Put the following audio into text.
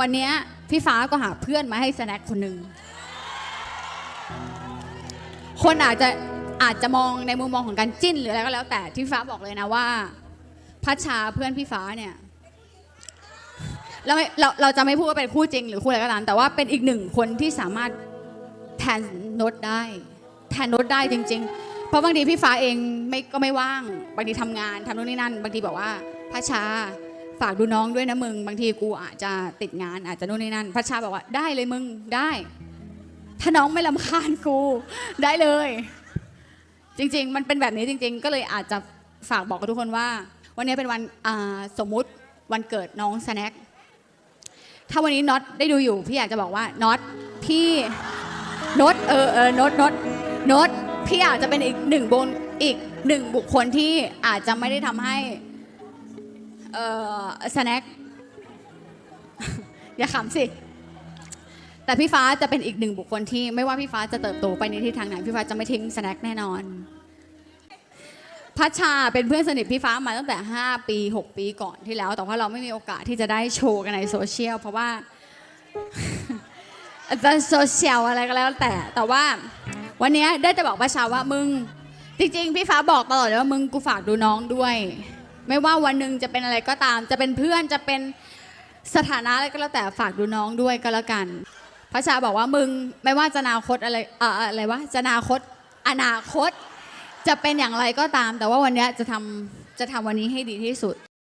วันนี้พี่ฟ้าก็หาเพื่อนมาให้สแน็คคนหนึ่งคนอาจจะอาจจะมองในมุมมองของการจิ้นหรืออะไรก็แล้ว แต่ที่ฟ้าบอกเลยนะว่าพัชชาเพื่อนพี่ฟ้าเนี่ยเราเราเราจะไม่พูดว่าเป็นคู่จริงหรือคู่อะไรก็ตามแต่ว่าเป็นอีกหนึ่งคนที่สามารถแทนโนตได้ แทนโนตได้จริง ๆ เพราะบางทีพี่ฟ้าเองไม่ก็ไม่ว่าง บางทีทำงานทำนู่นนี่นั่น บางทีบอกว่าพัชชา ฝากดูน้องด้วยนะมึง บางทีกูอาจจะติดงานอาจจะนู่นนี่นั่นพัชชาบอกว่าได้เลยมึงได้ ถ้าน้องไม่ลำคาญกู ได้เลย จริง ๆ มันเป็นแบบนี้จริง ๆ ก็เลยอาจจะฝากบอกกับทุกคนว่า วันนี้เป็นวันสมมุติวันเกิดน้องสแน็คถ้าวันนี้น็อตได้ดูอยู่ พี่อยากจะบอกว่าน็อตพี่น็อตเออเออน็อตน็อตน็อตพี่อาจจะเป็นอีกหนึ่งบนอีกหนึ่งบุคคลที่อาจจะไม่ได้ทำให้ เออสแน็ค อย่าขำสิ แต่พี่ฟ้าจะเป็นอีกหนึ่งบุคคลที่ไม่ว่าพี่ฟ้าจะเติบโตไปในทิศทางไหนพี่ฟ้าจะไม่ทิ้งสแน็คแน่นอนพัชชาเป็นเพื่อนสนิทพี่ฟ้ามาตั้งแต่ 5 ปี 6 ปีก่อนที่แล้ว แต่ว่าเราไม่มีโอกาสที่จะได้โชว์กันในโซเชียลเพราะว่าจะโซเชียลอะไรก็แล้วแต่ แต่ว่าวันนี้ได้แต่บอกพัชชาว่ามึง จริงๆ พี่ฟ้าบอกตลอดเลยว่ามึงกูฝากดูน้องด้วย ไม่ว่าวันหนึ่งจะเป็นอะไรก็ตาม จะเป็นเพื่อนจะเป็นสถานะอะไรก็แล้วแต่ฝากดูน้องด้วยก็แล้วกันพระชาบอกว่ามึงไม่ว่าจะนาคตอะไรเอ่ออะไรวะจะนาคตอนาคต จะเป็นอย่างไรก็ตาม แต่ว่าวันนี้จะทำจะทำวันนี้ให้ดีที่สุด